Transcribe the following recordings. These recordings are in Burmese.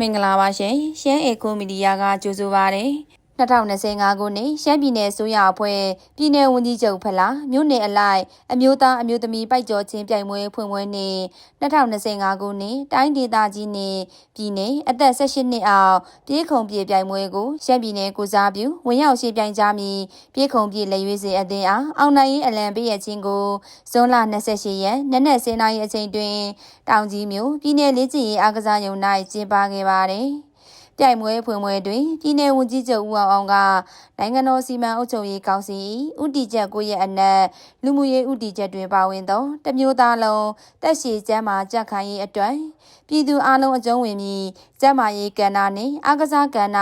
မင်္ဂလာပါရှင်ရှမ်းအေကိုမီဒီယာကကြိုဆိုပါရစေ 2025ခုနှစ်ရှမ်းပြည်နယ်ဆိုရအဖွဲ့ပြည်내ဝန်ကြီးချုပ်ဖလားမြို့နယ်အလိုက်အမျိုးသားအမျိုးသမီးပိုက်ကျော်ချင်းပြိုင်ပွဲဖွင့်ပွဲနေ့2025ခုနှစ်တိုင်းဒေသကြီးနယ်ပြည်내အသက်18နှစ်အောက်ပြေးခုံပြေးပြိုင်ပွဲကိုရှမ်းပြည်နယ်ကိုစားပြုဝင်ရောက်ရှိပြိုင်ကြမည်ပြေးခုံပြေးလက်ရွေးစင်အသင်းအားအောင်နိုင်ရေးအလံပေးရခြင်းကိုဇွန်လ28ရက်နနက်10:00နာရီအချိန်တွင်တောင်ကြီးမြို့ပြည်내လေးကျင်ရေးအားကစားရုံ၌ကျင်းပခဲ့ပါတယ်။ ပြိုင်ပွဲဖွင့်ပွဲတွင်ပြည်내ဝန်ကြီးချုပ်ဦးအောင်အောင်ကနိုင်ငံတော်စီမံအုပ်ချုပ်ရေးကောင်စီဥတီချက်ကိုရဲ့အနက်လူမှုရေးဥတီချက်တွင်ပါဝင်သောတမျိုးသားလုံးတက်ရှိကျမ်းမာကြက်ခိုင်ရေးအတွက်ပြည်သူအလုံးအကျုံးဝင်ပြီးကျမ်းမာရေးကဏ္ဍနှင့်အားကစားကဏ္ဍ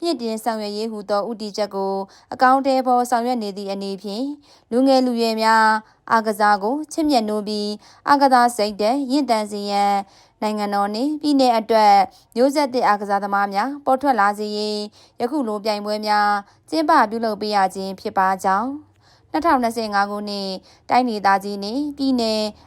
မြင့်တင်ဆောင်ရွက်ရေးဟူသောဥတီချက်ကိုအကောင့်ထဲပေါ်ဆောင်ရွက်နေသည့်အနေဖြင့်လူငယ်လူရွယ်များအားကစားကိုချစ်မြတ်နိုးပြီးအားကစားစိတ်တဲ့ရင့်တန်စေရန် နိုင်ငံတော်နှင့်ပြည်내အတွက်မျိုးဆက်သစ်အားကစားသမားများပေါ်ထွက်လာစေရေးယခုလိုပြိုင်ပွဲများကျင်းပပြုလုပ်ပေးရခြင်းဖြစ်ပါကြောင်း 2025ခုနှစ်တိုင်းဒေသကြီးနှင့်ပြည်내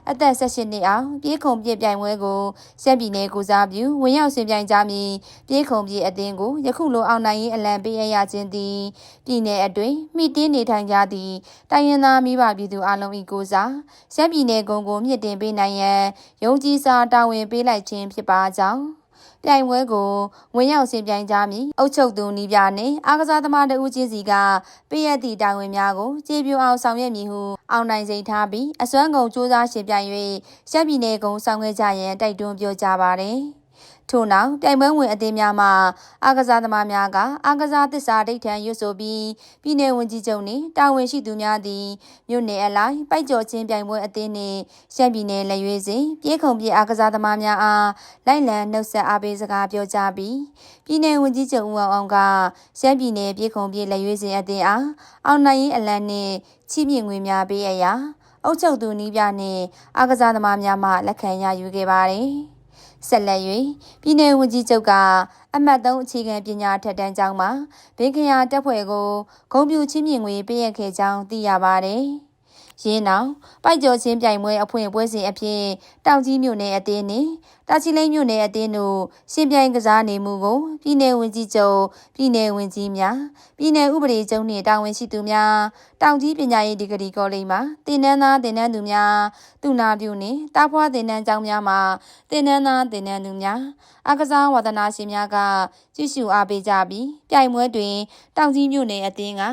အသက်18နှစ်အောင်ပြေးခုံပြည့်ပြိုင်ပွဲကိုရှမ်းပြည်နယ်ကိုစားပြုဝင်ရောက်ဆင်ပြိုင်ကြမည်ပြေးခုံပြည့်အသင်းကိုယခုလိုအောင်နိုင်ရေးအလံပေးရခြင်းသည်ပြည်내အတွင်းမိတင်းနေထိုင်ကြသည့်တိုင်းရင်းသားမိဘပြည်သူအလုံး၏ကိုစားရှမ်းပြည်နယ်ဂုံကိုမြင့်တင်ပေးနိုင်ရန်ယုံကြည်စွာတာဝန်ပေးလိုက်ခြင်းဖြစ်ပါကြောင်း ပြိုင်ပွဲကိုဝင်ရောက်ဆင်ပြိုင်ကြမည်အုပ်ချုပ်သူနီးပြနှင့်အားကစားသမားတဦးချင်းစီကပေးရသည့်တာဝန်များကိုကျေပြူအောင်ဆောင်ရွက်မည်ဟုအောင်နိုင်စိန်ထားပြီးအစွမ်းကုန်စူးစမ်းရှင်ပြိုင်၍ရှမ်းပြည်နယ်ကုံဆောင်ခဲ့ကြရန်တိုက်တွန်းပြောကြားပါသည် ထို့နောက်ပြိုင်ပွဲဝင်အသင်းများမှအားကစားသမားများကအားကစားသစ္စာဒိဋ္ဌံရွတ်ဆိုပြီးပြည်내ဝန်ကြီးချုပ်နှင့်တာဝန်ရှိသူများသည်မြို့နယ်အလိုက်ပိုက်ကြော်ချင်းပြိုင်ပွဲအသင်းနှင့်ရှမ်းပြည်နယ်လက်ရွေးစဉ်ပြေးခုံပြေးအားကစားသမားများအားလိုက်လံနှုတ်ဆက်အားပေးစကားပြောကြားပြီးပြည်내ဝန်ကြီးချုပ်ဦးအောင်အောင်ကရှမ်းပြည်နယ်ပြေးခုံပြေးလက်ရွေးစဉ်အသင်းအားအောင်နိုင်ရေးအလံနှင့်ချီးမြှင့်ငွေများပေးအပ်ရာအုပ်ချုပ်သူနီးပြနှင့်အားကစားသမားများမှလက်ခံရယူခဲ့ပါတယ်။ ဆက်လက်၍ပြည်내ဝန်ကြီးချုပ်ကအမှတ်3အခြေခံပညာထက်တန်းကျောင်းမှာဘေးကရာတပ်ဖွဲ့ကိုဂုံပြူချင်းမြင့်ငွေပေးရခဲ့ကြောင်းသိရပါတယ်။ ရင်းနောက်ပိုက်ကျော်ချင်းပြိုင်ပွဲအဖွင့်ပွဲစဉ်အဖြစ်တောင်ကြီးမြို့နယ်အသင်းနှင့်တာချီလိမ့်မြို့နယ်အသင်းတို့ရှင်ပြိုင်ကစားနေမှုကိုပြည်내ဝန်ကြီးချုပ်ပြည်내ဝန်ကြီးများပြည်내ဥပဒေချုပ်နှင့်တာဝန်ရှိသူများတောင်ကြီးပညာရေးဒီဂရီကောလိပ်မှတင်နန်းသားတင်နန်းသူများသူနာပြုနှင့်တာဖွားတင်နန်းကျောင်းများမှတင်နန်းသားတင်နန်းသူများအကစားဝါသနာရှင်များက ကြည့်ရှုအားပေးကြပြီးပြိုင်ပွဲတွင်တောင်ကြီးမြို့နယ်အသင်းက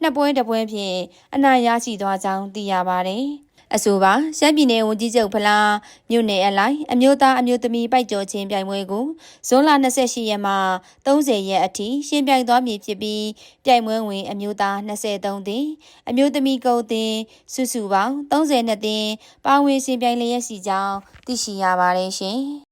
နှစ်ပွဲတစ်ပွဲဖြင့်အနိုင်ရရှိသွားကြောင်းသိရပါတယ်။အဆိုပါရှမ်းပြည်နယ်ဝန်ကြီးချုပ်ဖလားမြို့နယ်အလိုက်အမျိုးသားအမျိုးသမီးပိုက်ကျော်ချင်းပြိုင်ပွဲကိုဇွန်လ28ရက်မှ30ရက်အထိရှင်ပြိုင်သွားမည်ဖြစ်ပြီးပြိုင်ပွဲဝင်အမျိုးသား23သင်းအမျိုးသမီး9သင်းစုစုပေါင်း32သင်းပါဝင်ရှင်ပြိုင်လျက်ရှိကြောင်းသိရှိရပါတယ်ရှင်။